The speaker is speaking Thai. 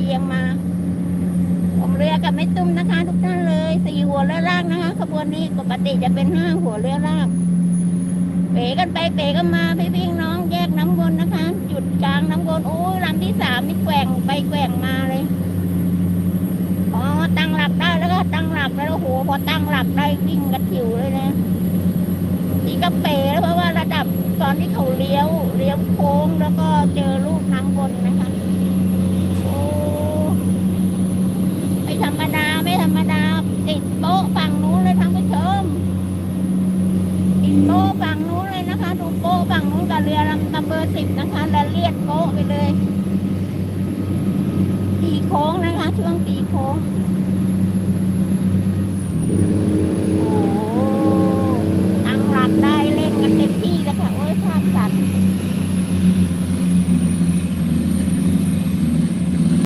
เอียงมา ผมเรือกับไม่ตุ้มนะคะทุกท่านเลยสี่หัวเรือลากนะคะขบวนนี้ปกติจะเป็นห้าหัวเรือลากเป๋กันไปเป๋กันมาพี่พี่น้องแยกน้ำวนนะคะ จุดกลางน้ำวนโอ้ยลำที่สามนี่แกว่งไปแกว่งมาเลยพอตั้งหลักได้แล้วก็ตั้งหลักแล้วโอ้โหพอตั้งหลักได้วิ่งกระถิวเลยนะนี่ก็เป๋แล้วเพราะว่าระดับตอนที่เขาเลี้ยวเลี้ยวโค้งแล้วก็เจอลูกน้ำวนนะคะ โอ้ไม่ธรรมดาไม่ธรรมดาติดโต๊ะฝั่งนู้นเลยท่านผู้ชมติดโต๊ะ ฝั่งนู้นเลยนะคะ ดูโป๊ะฝั่งนู้นกับเรือลำตำเบอร์สิบนะคะ และเลียดโป๊ะไปเลยตีโค้งนะคะ ช่วงตีโค้ง